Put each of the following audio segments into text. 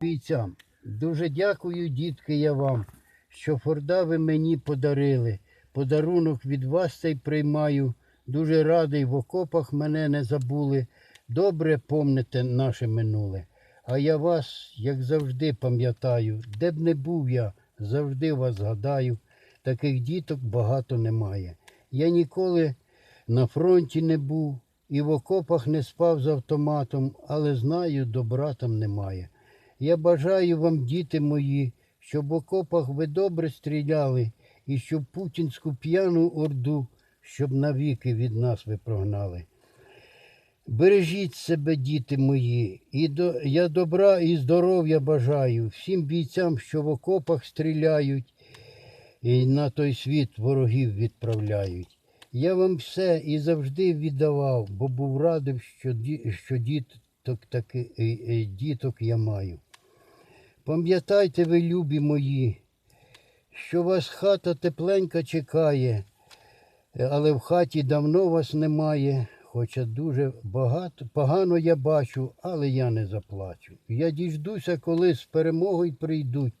бійцям. Дуже дякую, дітки, я вам, що Форда ви мені подарили. Подарунок від вас цей приймаю. Дуже радий, в окопах мене не забули. Добре помните наше минуле. А я вас, як завжди, пам'ятаю. Де б не був я, завжди вас згадаю. Таких діток багато немає. Я ніколи на фронті не був і в окопах не спав з автоматом, але знаю, добра там немає. Я бажаю вам, діти мої, щоб в окопах ви добре стріляли, і щоб путінську п'яну орду, щоб навіки від нас ви прогнали. Бережіть себе, діти мої, і до, я добра і здоров'я бажаю всім бійцям, що в окопах стріляють, і на той світ ворогів відправляють. Я вам все і завжди віддавав, бо був радий, що, ді, що діток, таки, е, е, діток я маю. Пам'ятайте ви, любі мої, що вас хата тепленька чекає, але в хаті давно вас немає. Хоча дуже багато, погано я бачу, але я не заплачу. Я діждуся, коли з перемогою прийдуть.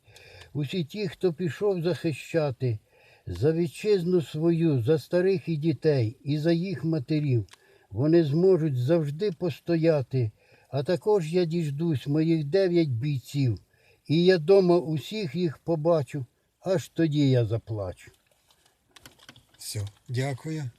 Усі ті, хто пішов захищати за вітчизну свою, за старих і дітей, і за їх матерів, вони зможуть завжди постояти. А також я діждусь моїх дев'ять бійців, і я дома усіх їх побачу, аж тоді я заплачу. Все, дякую.